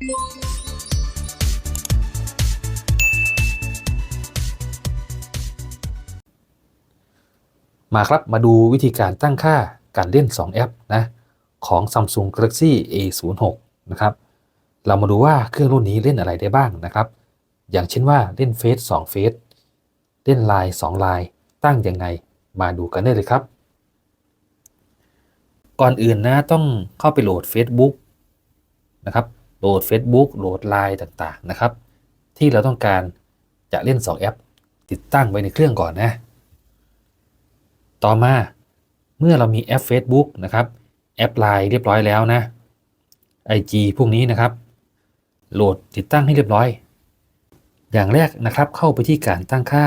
มาครับมาดูวิธีการตั้งค่าการเล่น 2 แอปนะของ Samsung Galaxy A06 นะครับ เรามาดูว่าเครื่องรุ่นนี้เล่นอะไรได้บ้างนะครับ อย่างเช่นว่าเล่นเฟซ2เฟซเล่นไลน์2ไลน์ตั้งยังไงมาดูกันได้เลยครับ ก่อนอื่นนะต้องเข้าไปโหลด Facebook นะครับ โหลด Facebook โหลด Line ต่างๆนะครับ ที่เราต้องการจะเล่น 2 แอป ติดตั้งไว้ในเครื่องก่อนนะ ต่อมาเมื่อเรามีแอป Facebook นะครับ แอป Line เรียบร้อยแล้วนะ IG พวกนี้นะครับ โหลดติดตั้งให้เรียบร้อย อย่างแรกนะครับเข้าไปที่การตั้งค่า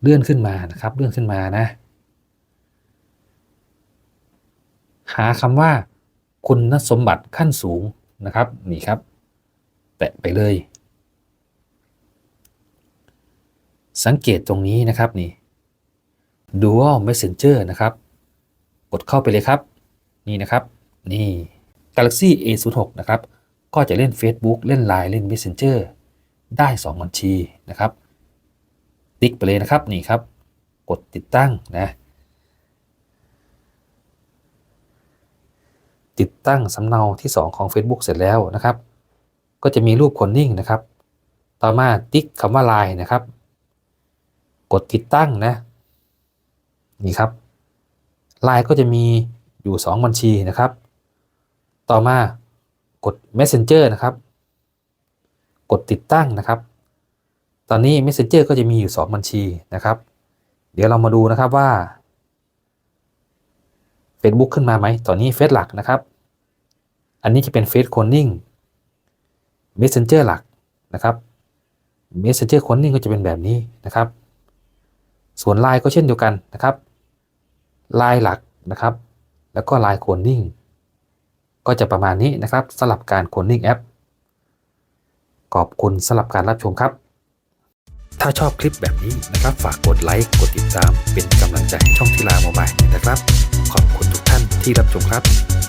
เลื่อนขึ้นมานะครับ เลื่อนขึ้นมานะ หาคำว่า คุณสมบัติขั้นสูงนะครับนี่ครับ แตะไปเลย สังเกตตรงนี้นะครับนี่ Dual Messenger นะครับ กดเข้าไปเลยครับ นี่นะครับ นี่ Galaxy A06 นะครับ ก็จะเล่น Facebook เล่น Line เล่น Messenger ได้ 2 บัญชีนะครับ ติ๊กไปเลยนะครับนี่ครับ กดติดตั้งนะ ติดตั้งสำเนาที่ 2 ของ Facebook เสร็จแล้วนะครับ ก็จะมีรูปคนนิ่งนะครับ ต่อมาติ๊กคำว่า Line นะครับ กดติดตั้งนะนี่ครับ Line ก็จะมีอยู่ 2 บัญชีนะครับ ต่อมากด Messenger นะครับ กดติดตั้งนะครับ ตอนนี้ Messenger ก็จะมีอยู่ 2 บัญชีนะครับ เดี๋ยวเรามาดูนะครับว่า Facebook ขึ้นมาไหมตอนนี้เฟซหลักนะครับ อันนี้จะเป็นเฟซโคนนิ่ง Messenger หลักนะครับ Messenger คนนิ่งก็จะเป็นแบบนี้นะครับ ส่วน Line ก็เช่นเดียวกันนะครับลายหลักนะครับ แล้วก็ลายโคนนิ่งก็จะประมาณนี้นะครับสำหรับการโคนนิ่งแอปขอบคุณสำหรับการรับชมครับ ถ้าชอบคลิปแบบนี้นะครับ ฝากกดไลค์ กดติดตาม เป็นกำลังใจให้ช่องทีลาโมบายนะครับ ขอบคุณทุกท่านที่รับชมครับ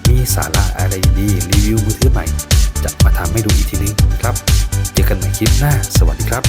มีสาระอะไรดีรีวิวมือถือใหม่ จะมาทำให้ดูอีกทีนึงนะครับ เจอกันใหม่คลิปหน้า สวัสดีครับ